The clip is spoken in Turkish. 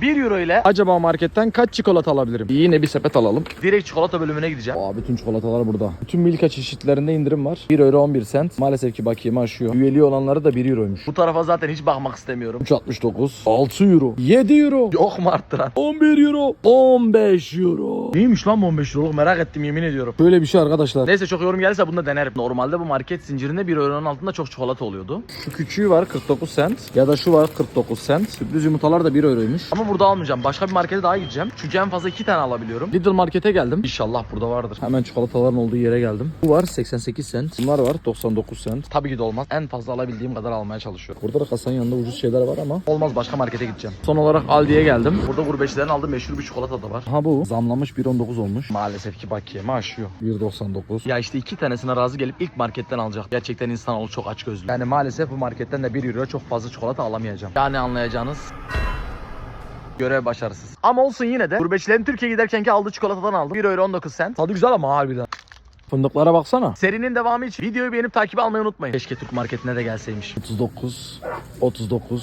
1 euro ile Acaba marketten kaç çikolata alabilirim? Yine bir sepet alalım. direkt çikolata bölümüne gideceğim. Aa bütün çikolatalar burada. Bütün Milka çeşitlerinde indirim var. 1 euro 11 cent. Maalesef ki bakiyemi aşıyor. Üyeliği olanları da 1 euroymuş. Bu tarafa zaten hiç bakmak istemiyorum. 3.69. 6 euro. 7 euro. Yok mu arttıran? 11 euro. 15 euro. Neymiş lan bu 15 euroluk merak ettim yemin ediyorum. Böyle bir şey arkadaşlar. Neyse çok yorum gelirse bunu da denerim. Normalde bu market zincirinde 1 euronun altında çok çikolata oluyordu. Şu küçüğü var 49 cent. Ya da şu var 49 cent. Sürpriz yumurtalar da 1 euroymuş. Ama burada almayacağım. Başka bir markete daha gideceğim. Çünkü en fazla 2 tane alabiliyorum. Lidl markete geldim. İnşallah burada vardır. Hemen çikolataların olduğu yere geldim. Bu var 88 cent. Bunlar var 99 cent. Tabii ki de olmaz. En fazla alabildiğim kadar almaya çalışıyorum. Burada da kasanın yanında ucuz şeyler var ama. Olmaz başka markete gideceğim. Son olarak Aldi'ye geldim. Burada gurbetçilerin aldığı meşhur bir çikolata da var. Ha bu zamlanmış 1.19 olmuş. Maalesef ki bakiyemi aşıyor. 1.99. Ya işte iki tanesine razı gelip ilk marketten alacak. Gerçekten insanoğlu çok aç gözlü. Yani maalesef bu marketten de 1 euro çok fazla çikolata alamayacağım. Yani anlayacağınız görev başarısız. Ama olsun yine de gurbetçilerin Türkiye'ye giderkenki aldığı çikolatadan aldım. 1 euro 19 cent. Tadı güzel ama harbiden. Fındıklara baksana. Serinin devamı için videoyu beğenip takip almayı unutmayın. Keşke Türk marketine de gelseymiş. 39, 39,